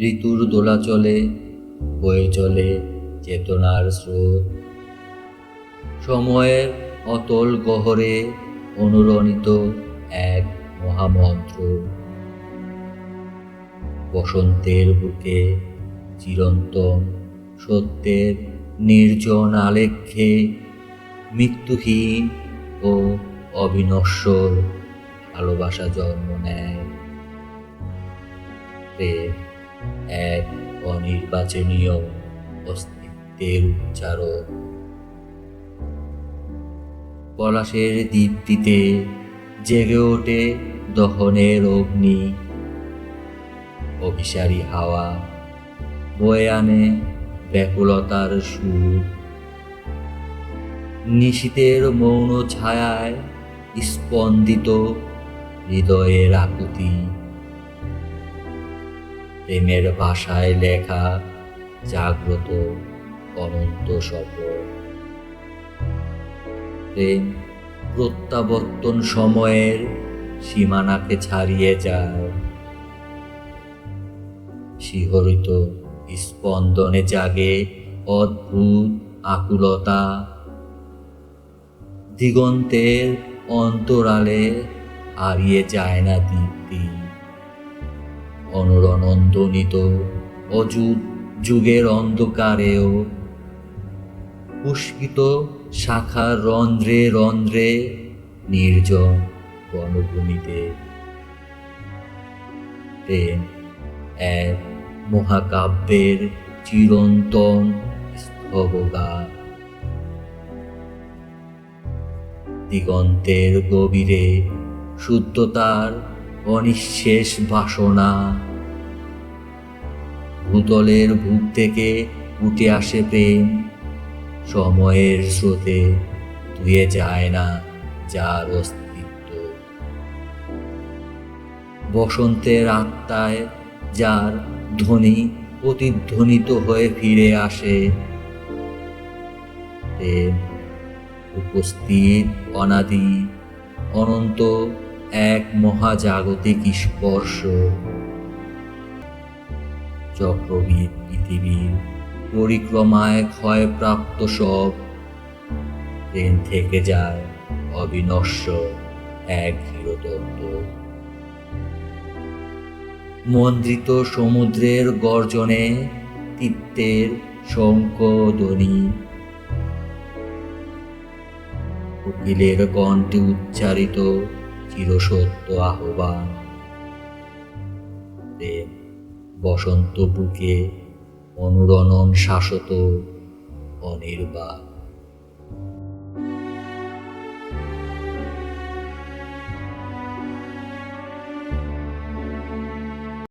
ঋতুর দোলা চলে, বয়ে চলে চেতনার স্রোত। সময়ের অতল গহরে অনুরণিত এক মহামন্ত্র। বসন্তের বুকে চিরন্তন সত্যের নির্জন আলেখ্যে মৃত্যুহীন ও অবিনশ্বর ভালোবাসা জন্ম নেয়। প্রেম। এক অনির্বাচনীয় অস্তিত্বের উচ্চারণ। পলাশের দীপ্তিতে জেগে ওঠে দহনের অগ্নি। অভিসারী হাওয়া বয়ে আনে ব্যাকুলতার সুর। নিশীতের মৌন ছায়ায় স্পন্দিত হৃদয়ের আকুতি। প্রেমের ভাষায় লেখা, জাগ্রত, অনন্ত শপথ প্রেম প্রত্যাবর্তন সময়ের সীমানাকে ছাড়িয়ে যায়। শিহরিত স্পন্দনে জাগে অদ্ভুত আকুলতা। দিগন্তের অন্তরালে হারিয়ে যায় না দীপ্তি। অনুরনন্দনিত অযুত যুগের অন্ধকারেও। পুষ্পিত শাখার রন্ধ্রে রন্ধ্রে নির্জন বনভূমিতে প্রেম এক মহাকাব্যের চিরন্তন স্থবগান দিগন্তের গভীরে শুদ্ধতার অনিঃশেষ বাসনা। ভূতলের বুক থেকে উঠে আসে প্রেম। সময়ের স্রোতে ধুয়ে যায় না যার অস্তিত্ব। বসন্তের আত্মায় যার ধ্বনি প্রতিধ্বনিত হয়ে ফিরে আসে। প্রেম উপস্থিত অনাদি, অনন্ত এক মহাজাগতিক স্পর্শ চক্রবিদ পৃথিবীর পরিক্রমায় ক্ষয়প্রাপ্ত সব। ট্রেন থেকে যায় অবিনশ্বর এক হিরতত্ত্ব মন্দ্রিত সমুদ্রের গর্জনে তিত্তের শঙ্কধ্বনি। উকিলের কণ্ঠে উচ্চারিত চিরসত্য আহ্বান। প্রেম বসন্ত বুকে অনুরণন শাশ্বত অনির্বাণ।